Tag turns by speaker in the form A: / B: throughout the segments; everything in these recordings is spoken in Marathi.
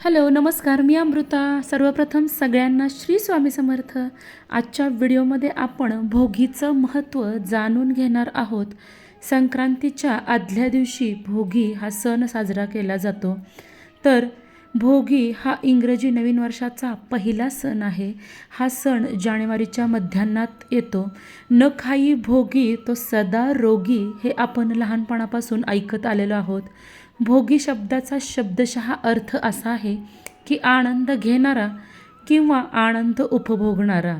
A: हॅलो नमस्कार मी अमृता. सर्वप्रथम सगळ्यांना श्री स्वामी समर्थ. आजच्या व्हिडिओमध्ये आपण भोगीचं महत्त्व जाणून घेणार आहोत. संक्रांतीच्या आदल्या दिवशी भोगी हा सण साजरा केला जातो. तर भोगी हा इंग्रजी नवीन वर्षाचा पहिला सण आहे. हा सण जानेवारीच्या मध्यान्नात येतो. न खाई भोगी तो सदा रोगी हे आपण लहानपणापासून ऐकत आलेलो आहोत. भोगी शब्दाचा शब्दशः अर्थ असा आहे की आनंद घेणारा किंवा आनंद उपभोगणारा.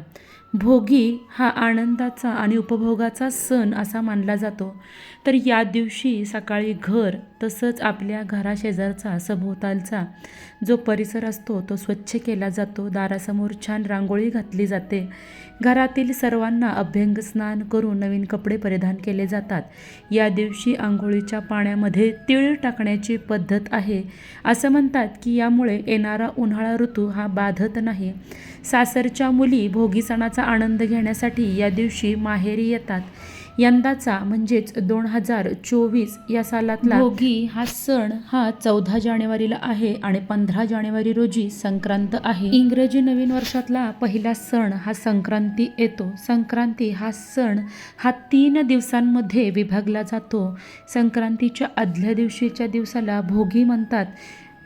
A: भोगी हा आनंदाचा आणि उपभोगाचा सण असा मानला जातो. तर या दिवशी सकाळी घर तसंच आपल्या घराशेजारचा सभोवतालचा जो परिसर असतो तो स्वच्छ केला जातो. दारासमोर छान रांगोळी घातली जाते. घरातील सर्वांना अभ्यंग स्नान करून नवीन कपडे परिधान केले जातात. या दिवशी आंघोळीच्या पाण्यामध्ये तीळ टाकण्याची पद्धत आहे. असं म्हणतात की यामुळे येणारा उन्हाळा ऋतू हा बाधत नाही. सासरच्या मुली भोगी सणाचा आनंद घेण्यासाठी या दिवशी माहेरी येतात. यंदाचा म्हणजेच दोन हजार चोवीस या सालातला भोगी हा सण हा चौदा जानेवारीला आहे आणि पंधरा जानेवारी रोजी संक्रांत आहे. इंग्रजी नवीन वर्षातला पहिला सण हा संक्रांती येतो. संक्रांती हा सण हा तीन दिवसांमध्ये विभागला जातो. संक्रांतीच्या आदल्या दिवशीच्या दिवसाला भोगी म्हणतात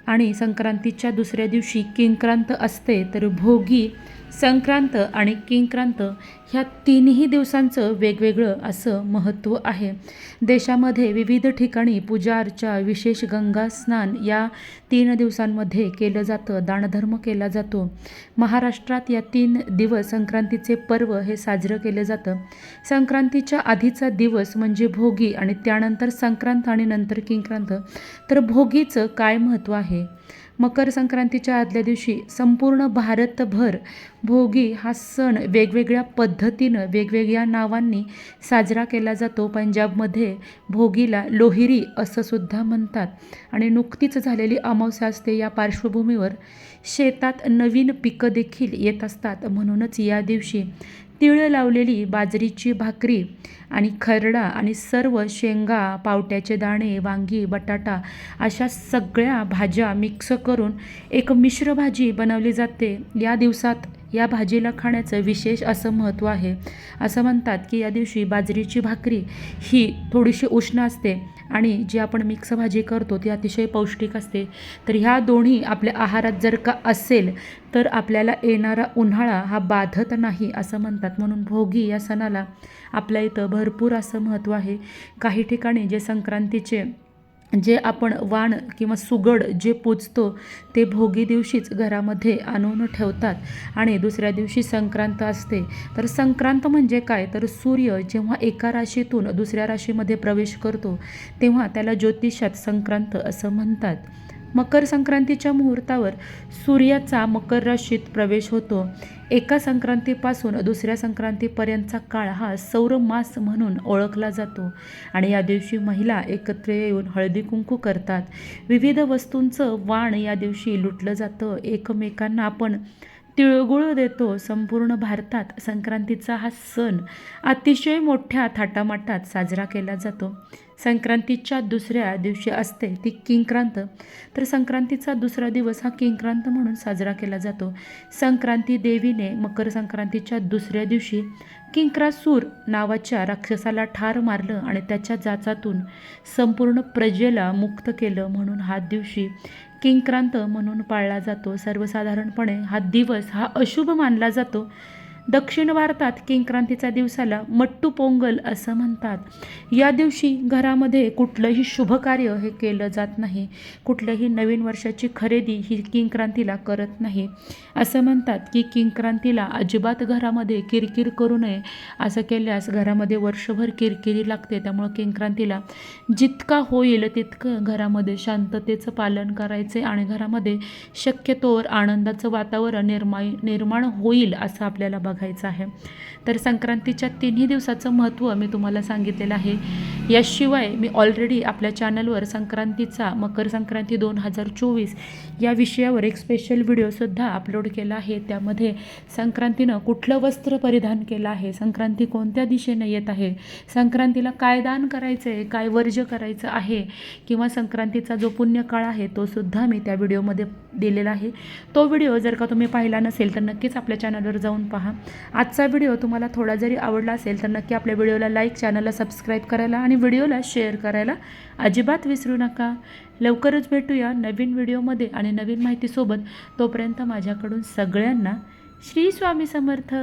A: आणि संक्रांतीच्या दुसऱ्या दिवशी किंक्रांत असते. तर भोगी संक्रांत आणि किंक्रांत ह्या तिन्ही दिवसांचं वेगवेगळं असं महत्त्व आहे. देशामध्ये विविध ठिकाणी पूजा अर्चा विशेष गंगा स्नान या तीन दिवसांमध्ये केलं जातं दानधर्म केला जातो. महाराष्ट्रात या तीन दिवस संक्रांतीचे पर्व हे साजरं केलं जातं. संक्रांतीच्या आधीचा दिवस म्हणजे भोगी आणि त्यानंतर संक्रांत आणि नंतर किंक्रांत. तर भोगीचं काय महत्त्व आहे? मकर संक्रांतीच्या आदल्या दिवशी संपूर्ण भारतभर भोगी हा सण वेगवेगळ्या पद्धतीनं वेगवेगळ्या नावांनी साजरा केला जातो. पंजाबमध्ये भोगीला लोहिरी असं सुद्धा म्हणतात. आणि नुकतीच झालेली अमावस्या असते. या पार्श्वभूमीवर शेतात नवीन पिकं देखील येत असतात. म्हणूनच या दिवशी तिळ लावलेली बाजरीची भाकरी आणि खरडा आणि सर्व शेंगा पावट्याचे दाणे वांगी बटाटा अशा सगळ्या भाज्या मिक्स करून एक मिश्र भाजी बनवली जाते. या दिवसात या भाजीला खाण्याचं विशेष असं महत्त्व आहे. असं म्हणतात की या दिवशी बाजरीची भाकरी ही थोडीशी उष्ण असते आणि जी आपण मिक्स भाजी करतो ती अतिशय पौष्टिक असते. तर ह्या दोन्ही आपल्या आहारात जर का असेल तर आपल्याला येणारा उन्हाळा हा बाधत नाही असं म्हणतात. म्हणून भोगी या सणाला आपल्या इथं भरपूर असं महत्त्व आहे. काही ठिकाणी जे संक्रांतीचे जे आपण वाण किंवा सुगड जे पूजतो ते भोगी दिवशीच घरामध्ये आणून ठेवतात आणि दुसऱ्या दिवशी संक्रांत असते. तर संक्रांत म्हणजे काय? तर सूर्य जेव्हा एका राशीतून दुसऱ्या राशीमध्ये प्रवेश करतो तेव्हा त्याला ज्योतिषात संक्रांत असं म्हणतात. मकर संक्रांतीच्या मुहूर्तावर सूर्याचा मकर राशीत प्रवेश होतो. एका संक्रांतीपासून दुसऱ्या संक्रांतीपर्यंतचा काळ हा सौर मास म्हणून ओळखला जातो आणि या दिवशी महिला एकत्र येऊन हळदी कुंकू करतात. विविध वस्तूंचं वाण या दिवशी लुटलं जातं. एकमेकांना आपण तिळगुळ देतो संपूर्ण भारतात. संक्रांतीचा हा सण अतिशय मोठ्या थाटामाटात साजरा केला जातो. संक्रांतीच्या दुसऱ्या दिवशी असते ती किंक्रांत. तर संक्रांतीचा दुसरा दिवस हा किंक्रांत म्हणून साजरा केला जातो. संक्रांती देवीने मकर संक्रांतीच्या दुसऱ्या दिवशी किंक्रासूर नावाच्या राक्षसाला ठार मारलं आणि त्याच्या जाचातून संपूर्ण प्रजेला मुक्त केलं म्हणून हा दिवशी किंक्रांत म्हणून पाळला जातो. सर्वसाधारणपणे हा दिवस हा अशुभ मानला जातो. दक्षिण भारतात किंक्रांतीच्या दिवसाला मट्टू पोंगल असं म्हणतात. या दिवशी घरामध्ये कुठलंही शुभकार्य हे केलं जात नाही. कुठल्याही नवीन वर्षाची खरेदी ही किंक्रांतीला करत नाही. असं म्हणतात की किंक्रांतीला अजिबात घरामध्ये किरकिर करू नये. असं केल्यास घरामध्ये वर्षभर किरकिरी लागते. त्यामुळं किंक्रांतीला जितका होईल तितकं घरामध्ये शांततेचं पालन करायचे आणि घरामध्ये शक्यतोवर आनंदाचं वातावरण निर्माण निर्माण होईल असं आपल्याला बघा बघायचं आहे. तर संक्रांतीच्या तिन्ही दिवसाचं महत्त्व मी तुम्हाला सांगितलेलं आहे. याशिवाय मी ऑलरेडी आपल्या चॅनलवर संक्रांतीचा मकर संक्रांती दोन हजार चोवीस या विषयावर एक स्पेशल व्हिडिओसुद्धा अपलोड केला आहे. त्यामध्ये संक्रांतीनं कुठलं वस्त्र परिधान केलं आहे? संक्रांती कोणत्या दिशेनं येत आहे? संक्रांतीला काय दान करायचं आहे काय वर्ज्य करायचं आहे? किंवा संक्रांतीचा जो पुण्यकाळ आहे तो सुद्धा मी त्या व्हिडिओमध्ये दिलेला आहे. तो व्हिडिओ जर का तुम्ही पाहिला नसेल तर नक्कीच आपल्या चॅनलवर जाऊन पहा. आजचा व्हिडिओ तुम्हाला थोडा जरी आवडला असेल तर नक्की आपल्या व्हिडिओला लाईक चॅनलला सबस्क्राईब करायला आणि व्हिडिओला शेअर करायला अजिबात विसरू नका. लवकरच भेटूया नवीन व्हिडिओमध्ये आणि नवीन माहितीसोबत. तोपर्यंत माझ्याकडून सगळ्यांना श्री स्वामी समर्थ.